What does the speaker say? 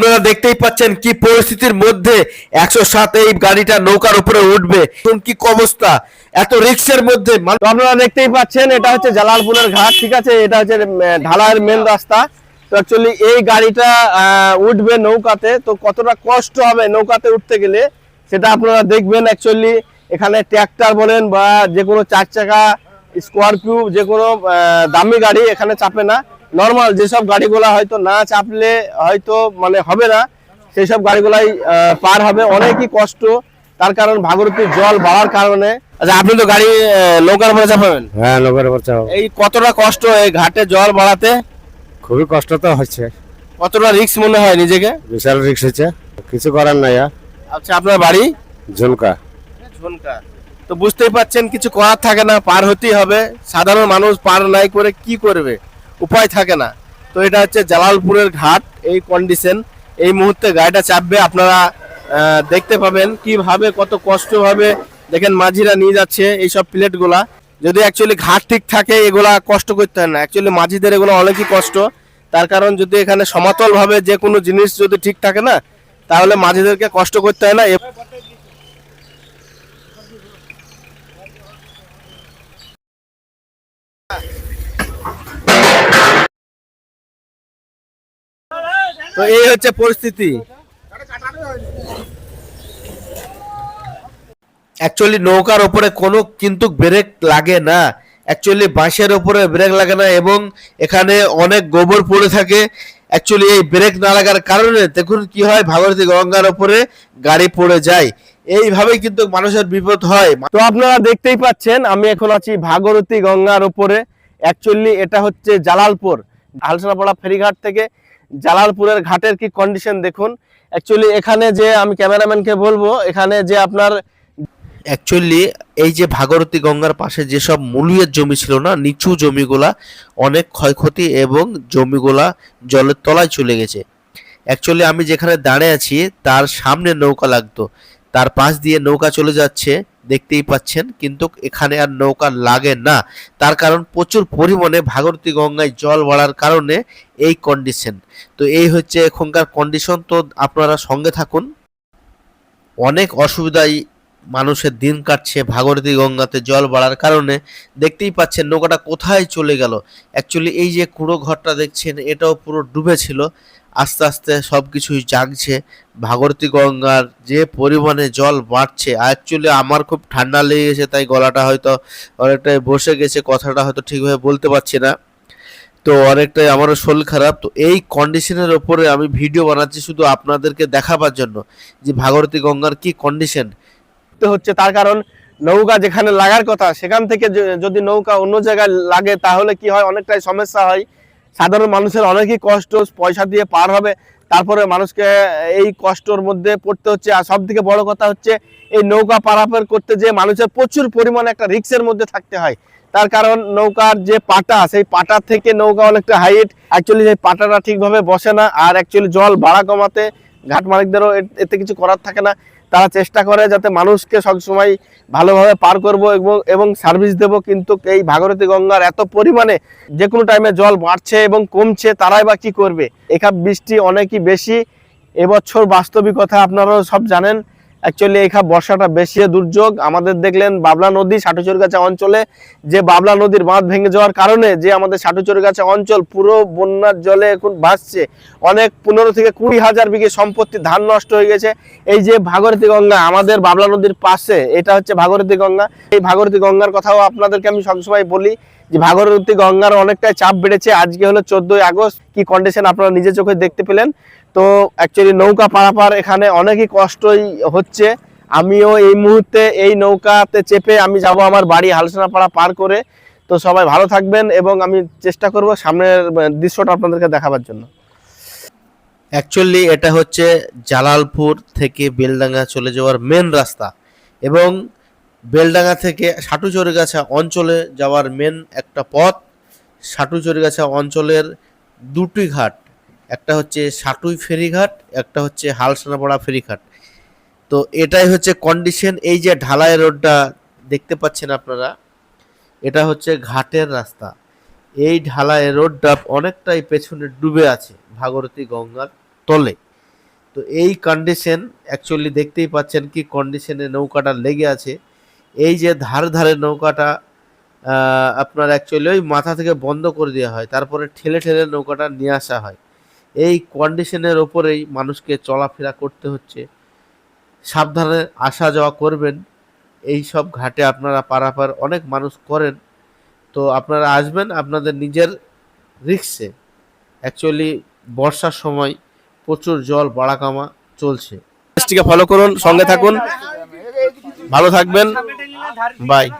আপনারা দেখতেই পাচ্ছেন কি পরিস্থিতির মধ্যে একশো সাত এই গাড়িটা নৌকার উপরে উঠবে। কি অবস্থা? এত রিক্সের মধ্যে আপনারা দেখতেই পাচ্ছেন, এটা হচ্ছে জালালপুরের ঘাট, ঠিক আছে? এটা হচ্ছে ঢালাইয়ের মেন রাস্তা। তো অ্যাকচুয়ালি এই গাড়িটা উঠবে নৌকাতে। তো কতটা কষ্ট হবে নৌকাতে উঠতে গেলে, সেটা আপনারা দেখবেন অ্যাকচুয়ালি এখানে ট্র্যাক্টর বলেন বা যে কোনো চার চাকা স্করপিও যে কোনো দামি গাড়ি এখানে চাপে না। নর্মাল যেসব গাড়িগুলো হয়তো না চাপলে হয়তো মানে হবে না সেই সব গাড়িগুলাই পার হবে। অনেকই কষ্ট। তার কারণ ভাগরতীর জল বাড়ার কারণে। আচ্ছা আপনি তো গাড়ি নৌকার উপরে চাপাবেন? হ্যাঁ লোকের বাচ্চা এই কতটা কষ্ট এই ঘাটে জল বাড়াতে? খুবই কষ্ট তো হচ্ছে। কতটা রিস্ক মনে হয় নিজেকে? বিশাল রিক্স হচ্ছে। কিছু করার নাই আর। আচ্ছা আপনার বাড়ি? ঝুমকা। ঝুনকা তো বুঝতেই পাচ্ছেন কিছু করার থাকে না পার হতেই হবে। সাধারণ মানুষ পার নাই করে কি করবে? উপায় থাকে না। তো এটা হচ্ছে জালালপুরের ঘাট, এই কন্ডিশন এই মুহূর্তে গাড়িটা চাপবে, আপনারা দেখতে পাবেন কীভাবে, কত কষ্ট ভাবে দেখেন মাঝিরা নিয়ে যাচ্ছে এই সব প্লেটগুলা। যদি অ্যাকচুয়ালি ঘাট ঠিক থাকে, এগুলা কষ্ট করতে হয় না। অ্যাকচুয়ালি মাঝিদের এগুলো অনেকই কষ্ট। তার কারণ যদি এখানে সমতল ভাবে যে কোনো জিনিস যদি ঠিক থাকে না, তাহলে মাঝিদেরকে কষ্ট করতে হয় না। তো এই হচ্ছে পরিস্থিতি। অ্যাকচুয়ালি নৌকার উপরে কোনো কিন্তু ব্রেক লাগে না। অ্যাকচুয়ালি বাঁশের উপরে ব্রেক লাগে না এবং এখানে অনেক গোবর পড়ে থাকে। অ্যাকচুয়ালি এই ব্রেক না লাগার কারণে দেখুন কি হয় ভাগরতী গঙ্গার উপরে গাড়ি পড়ে যায়। এইভাবেই কিন্তু মানুষের বিপদ হয়। তো আপনারা দেখতেই পাচ্ছেন, আমি এখন আছি ভাগরতী গঙ্গার উপরে। অ্যাকচুয়ালি এটা হচ্ছে জালালপুর হালসাপাড়া ফেরিঘাট থেকে। জালালপুরের ঘাটের কি কন্ডিশন দেখুন? অ্যাকচুয়ালি এখানে যে আমি ক্যামেরাম্যানকে বলব, এখানে যে আপনার অ্যাকচুয়ালি এই যে ভাগরতী গঙ্গার পাশে যেসব মূলিয়ের জমি ছিল না, নিচু জমিগুলা অনেক ক্ষয়ক্ষতি এবং জমিগুলা জলের তলায় চলে গেছে। অ্যাকচুয়ালি আমি যেখানে দাঁড়িয়ে আছি, তার সামনে নৌকা লাগতো। তার পাশ দিয়ে নৌকা চলে যাচ্ছে, দেখতেই পাচ্ছেন, কিন্তু এখানে আর নৌকা লাগে না। তার কারণ প্রচুর পরিমাণে ভাগরতী গঙ্গায় জল বাড়ার কারণে এই কন্ডিশন তো এই হচ্ছে এখনকার কন্ডিশন তো আপনারা সঙ্গে থাকুন। অনেক অসুবিধায় মানুষের দিন কাটছে ভাগরতী গঙ্গাতে জল বাড়ার কারণে। দেখতেই পাচ্ছেন নৌকাটা কোথায় চলে গেল। অ্যাকচুয়ালি এই যে কুড়ো ঘরটা দেখছেন, এটাও পুরো ডুবে ছিল। আস্তে আস্তে সব কিছুই জাগছে। ভাগরতী গঙ্গার যে পরিমাণে জল বাড়ছে অ্যাকচুয়ালি আমার খুব ঠান্ডা লেগে গেছে তাই গলাটা হয়তো অনেকটাই বসে গেছে, কথাটা হয়তো ঠিকভাবে বলতে পারছি না। তো অনেকটাই আমারও শরীর খারাপ। তো এই কন্ডিশনের ওপরে আমি ভিডিও বানাচ্ছি শুধু আপনাদেরকে দেখাবার জন্য যে ভাগরতী গঙ্গার কি কন্ডিশন তো হচ্ছে তার কারণ নৌকা যেখানে লাগার কথা, সেখান থেকে যদি নৌকা অন্য জায়গায় লাগে, তাহলে কি হয়? অনেকটাই সমস্যা হয়। সাধারণ মানুষের অনেকই কষ্ট, পয়সা দিয়ে পার হবে তারপরে মানুষকে এই কষ্টর মধ্যে পড়তে হচ্ছে। আর সব থেকে বড় কথা হচ্ছে, এই নৌকা পারাপার করতে যে মানুষের প্রচুর পরিমাণে একটা রিক্সের মধ্যে থাকতে হয়। তার কারণ নৌকার যে পাটা, সেই পাটা থেকে নৌকা অনেকটা হাইট অ্যাকচুয়ালি সেই পাটাটা ঠিকভাবে বসে না। আর অ্যাকচুয়ালি জল বাড়া কমাতে ঘাট মালিকদেরও এতে কিছু করার থাকে না। তারা চেষ্টা করে যাতে মানুষকে সবসময় ভালোভাবে পার করব এবং এবং সার্ভিস দেব, কিন্তু এই ভাগরতী গঙ্গার এত পরিমাণে যে কোনো টাইমে জল বাড়ছে এবং কমছে, তারাই বা কী করবে? এখান বৃষ্টি অনেকই বেশি। এবছর বাস্তবিকতা আপনারাও সব জানেন। অ্যাকচুয়ালি এখানে বর্ষাটা বেশি দুর্যোগ, আমাদের দেখলেন বাবলা নদী সাটুচুরগাছা অঞ্চলে, যে বাবলা নদীর বাঁধ ভেঙে যাওয়ার কারণে যে আমাদের সাটুচুরগাছা অঞ্চল পুরো বন্যার জলে এখন ভাসছে। অনেক পনেরো থেকে কুড়ি হাজার বিঘে সম্পত্তি ধান নষ্ট হয়ে গেছে। এই যে ভাগরতী গঙ্গা, আমাদের বাবলা নদীর পাশে, এটা হচ্ছে ভাগরতী গঙ্গা। এই ভাগরতী গঙ্গার কথাও আপনাদেরকে আমি সবসময় বলি যে ভাগরতী গঙ্গার অনেকটাই চাপ বেড়েছে। আজকে হলো চোদ্দই আগস্ট। কি কন্ডিশন আপনারা নিজের চোখে দেখতে পেলেন? তো অ্যাকচুয়ালি নৌকা পারাপার এখানে অনেকই কষ্টই হচ্ছে। আমিও এই মুহূর্তে এই নৌকাতে চেপে আমি যাব আমার বাড়ি হালসোনাপাড়া পার করে। তো সবাই ভালো থাকবেন এবং আমি চেষ্টা করব সামনের দৃশ্যটা আপনাদেরকে দেখাবার জন্য। অ্যাকচুয়ালি এটা হচ্ছে জালালপুর থেকে বেলডাঙ্গা চলে যাওয়ার মেন রাস্তা এবং বেলডাঙ্গা থেকে সাটুচরিগাছা অঞ্চলে যাওয়ার মেন একটা পথ। সাটুচরিগাছা অঞ্চলের দুটি ঘাট একটা হচ্ছে সাটুই ফেরিঘাট, একটা হচ্ছে হালসানাপাড়া ফেরিঘাট। তো এটাই হচ্ছে কন্ডিশন এই যে ঢালাই রোডটা দেখতে পাচ্ছেন আপনারা, এটা হচ্ছে ঘাটের রাস্তা। এই ঢালাই রোডটা অনেকটাই পেছনে ডুবে আছে ভাগরতী গঙ্গার তলে। তো এই কন্ডিশন অ্যাকচুয়ালি দেখতেই পাচ্ছেন কি কন্ডিশনে নৌকাটা লেগে আছে। এই যে ধার ধারে নৌকাটা আপনার অ্যাকচুয়ালি ওই মাথা থেকে বন্ধ করে দেওয়া হয়, তারপরে ঠেলে ঠেলে নৌকাটা নিয়ে আসা হয়। এই কন্ডিশনের ওপরেই মানুষকে চলাফেরা করতে হচ্ছে। সাবধানে আসা যাওয়া করবেন। এই সব ঘাটে আপনারা পারাপার অনেক মানুষ করেন। তো আপনারা আসবেন আপনাদের নিজের রিক্সে অ্যাকচুয়ালি বর্ষার সময় প্রচুর জল বাড়াকামা চলছে। ফলো করুন সঙ্গে থাকুন। ভালো থাকবেন। বাই